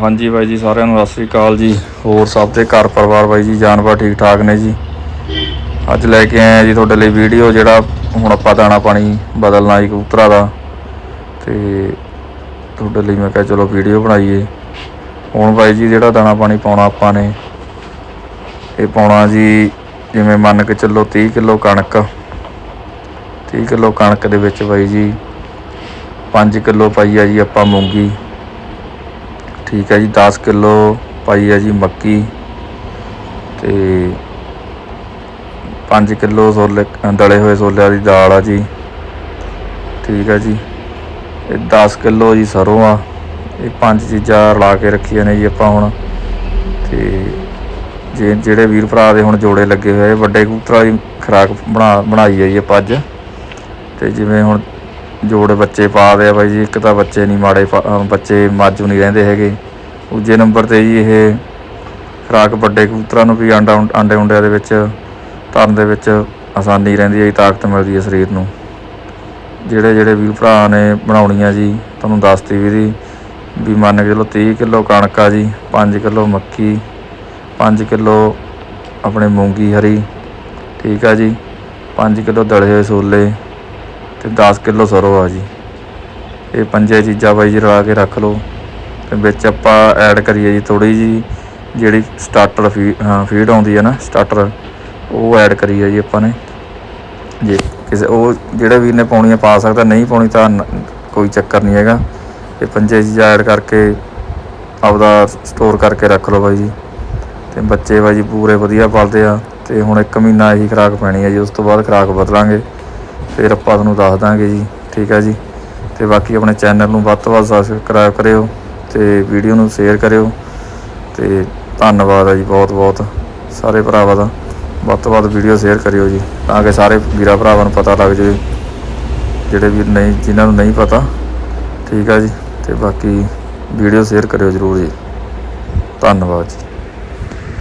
ਹਾਂਜੀ ਬਾਈ ਜੀ, ਸਾਰਿਆਂ ਨੂੰ ਸਤਿ ਸ੍ਰੀ ਅਕਾਲ ਜੀ। ਹੋਰ ਸਭ ਦੇ ਘਰ ਪਰਿਵਾਰ ਬਾਈ ਜੀ, ਜਾਨਵਰ ਠੀਕ ਠਾਕ ਨੇ ਜੀ? ਅੱਜ ਲੈ ਕੇ ਆਏ ਆ ਜੀ ਤੁਹਾਡੇ ਲਈ ਵੀਡੀਓ, ਜਿਹੜਾ ਹੁਣ ਆਪਾਂ ਦਾਣਾ ਪਾਣੀ ਬਦਲਣਾ ਜੀ ਕਬੂਤਰਾਂ ਦਾ। ਤੇ ਤੁਹਾਡੇ ਲਈ ਮੈਂ ਕਿਹਾ ਚਲੋ ਵੀਡੀਓ ਬਣਾਈਏ। ਹੁਣ ਬਾਈ ਜੀ, ਜਿਹੜਾ ਦਾਣਾ ਪਾਣੀ ਪਾਉਣਾ ਆਪਾਂ ਨੇ, ਇਹ ਪਾਉਣਾ ਜੀ ਜਿਵੇਂ ਮੰਨ ਕੇ ਚੱਲੋ 30 ਕਿਲੋ ਕਣਕ। 30 ਕਿਲੋ ਕਣਕ ਦੇ ਵਿੱਚ ਬਾਈ ਜੀ 5 ਕਿਲੋ ਪਾਈ ਆ ਜੀ ਆਪਾਂ ਮੂੰਗੀ। ਠੀਕ ਹੈ ਜੀ 10 ਕਿਲੋ ਪਾਈ ਹੈ ਜੀ ਮੱਕੀ ਤੇ 5 ਕਿਲੋ ਸੋਲੇ ਦਲੇ ਹੋਏ ਸੋਲਿਆਂ ਦੀ ਦਾਲ ਆ ਜੀ। ਠੀਕ ਹੈ ਜੀ, ਇਹ 10 ਕਿਲੋ ਜੀ ਸਰੋਂ ਆ। ਇਹ ਪੰਜ ਚੀਜ਼ਾਂ ਰਲਾ ਕੇ ਰੱਖੀਆਂ ਨੇ ਜੀ ਆਪਾਂ ਹੁਣ। ਤੇ ਜੇ, ਜਿਹੜੇ ਵੀਰ ਭਰਾ ਦੇ ਹੁਣ ਜੋੜੇ ਲੱਗੇ ਹੋਏ ਵੱਡੇ ਕਬੂਤਰਾਂ ਦੀ ਖੁਰਾਕ ਬਣਾ, ਬਣਾਈ ਹੈ ਜੀ ਆਪਾਂ ਅੱਜ। ਤੇ ਜਿਵੇਂ ਹੁਣ ਜੋੜ ਬੱਚੇ ਪਾਦੇ ਆ ਬਾਈ ਜੀ, ਇੱਕ ਤਾਂ ਬੱਚੇ ਨਹੀਂ ਮਾੜੇ ਪਾ- ਬੱਚੇ ਮਾਜੂ ਨਹੀਂ ਰਹਿੰਦੇ ਹੈਗੇ। ਦੂਜੇ ਨੰਬਰ ਤੇ ਜੀ ਇਹ ਖੁਰਾਕ ਵੱਡੇ ਕਬੂਤਰਾਂ ਨੂੰ ਵੀ ਆਂਡਾ ਆਂਡੇ ਉਂਡਿਆਂ ਦੇ ਵਿੱਚ ਧਰਨ ਦੇ ਵਿੱਚ ਆਸਾਨੀ ਰਹਿੰਦੀ ਹੈ ਜੀ ਤਾਕਤ ਮਿਲਦੀ ਹੈ ਸਰੀਰ ਨੂੰ। ਜਿਹੜੇ ਜਿਹੜੇ ਵੀ ਭਰਾ ਨੇ ਬਣਾਉਣੀਆਂ ਜੀ, ਤੁਹਾਨੂੰ ਦੱਸਤੀ ਵੀ ਦੀ, ਵੀ ਮੰਨ ਕੇ ਚਲੋ 30 ਕਿਲੋ ਕਣਕ ਆ ਜੀ 5 ਕਿਲੋ ਮੱਕੀ 5 ਕਿਲੋ ਆਪਣੇ ਮੂੰਗੀ ਹਰੀ, ਠੀਕ ਆ ਜੀ 5 ਕਿਲੋ ਦਲੇ ਹੋਏ ਛੋਲੇ ਤੇ 10 ਕਿਲੋ ਸਰੋਂ ਆ ਜੀ। ਇਹ ਪੰਜੇ ਚੀਜ਼ਾਂ ਬਾਈ ਜੀ ਰਲਾ ਕੇ ਰੱਖ ਲਓ। ਤੇ ਵਿੱਚ ਆਪਾਂ ਐਡ ਕਰੀਏ ਜੀ ਥੋੜੀ ਜੀ ਜਿਹੜੀ ਸਟਾਰਟਰ ਫੀਡ ਹਾਂ ਫੀਡ ਆਉਂਦੀ ਹੈ ਨਾ ਸਟਾਰਟਰ ਉਹ ਐਡ ਕਰੀਏ ਜੀ ਆਪਾਂ ਨੇ। ਜੇ ਕਿਸੇ, ਉਹ ਜਿਹੜੇ ਵੀਰ ਨੇ ਪਾਉਣੀ ਆ ਪਾ ਸਕਦਾ, ਨਹੀਂ ਪਾਉਣੀ ਤਾਂ ਕੋਈ ਚੱਕਰ ਨਹੀਂ ਹੈਗਾ। ਇਹ ਪੰਜੇ ਚੀਜ਼ਾਂ ਐਡ ਕਰਕੇ ਆਪਦਾ ਸਟੋਰ ਕਰਕੇ ਰੱਖ ਲਓ ਬਾਈ ਜੀ। ਤੇ ਬੱਚੇ ਬਾਈ ਜੀ ਪੂਰੇ ਵਧੀਆ ਪਲਦੇ ਆ। ਤੇ ਹੁਣ ਇੱਕ ਮਹੀਨਾ ਇਹੀ ਖੁਰਾਕ ਪੈਣੀ ਹੈ ਜੀ, ਉਸ ਤੋਂ ਬਾਅਦ ਖੁਰਾਕ ਬਦਲਾਂਗੇ। ਫਿਰ ਆਪਾਂ ਤੁਹਾਨੂੰ ਦੱਸ ਦਾਂਗੇ ਜੀ, ਠੀਕ ਹੈ ਜੀ? ਤੇ ਬਾਕੀ ਆਪਣੇ ਚੈਨਲ ਨੂੰ ਵੱਧ ਤੋਂ ਵੱਧ ਸਬਸਕ੍ਰਾਈਬ ਕਰਿਓ ਤੇ ਵੀਡੀਓ ਨੂੰ ਸ਼ੇਅਰ ਕਰਿਓ ਤੇ ਧੰਨਵਾਦ ਆ ਜੀ ਬਹੁਤ ਬਹੁਤ, ਸਾਰੇ ਭਰਾਵਾਂ ਦਾ। ਵੱਧ ਤੋਂ ਵੱਧ ਵੀਡੀਓ ਸ਼ੇਅਰ ਕਰਿਓ ਜੀ, ਤਾਂ ਕਿ ਸਾਰੇ ਵੀਰਾਂ ਭਰਾਵਾਂ ਨੂੰ ਪਤਾ ਲੱਗ ਜਾਵੇ, ਜਿਹੜੇ ਵੀ ਨਹੀਂ, ਜਿਨ੍ਹਾਂ ਨੂੰ ਨਹੀਂ ਪਤਾ, ਠੀਕ ਆ ਜੀ? ਤੇ ਬਾਕੀ ਵੀਡੀਓ ਸ਼ੇਅਰ ਕਰਿਓ ਜਰੂਰ ਜੀ। ਧੰਨਵਾਦ ਜੀ।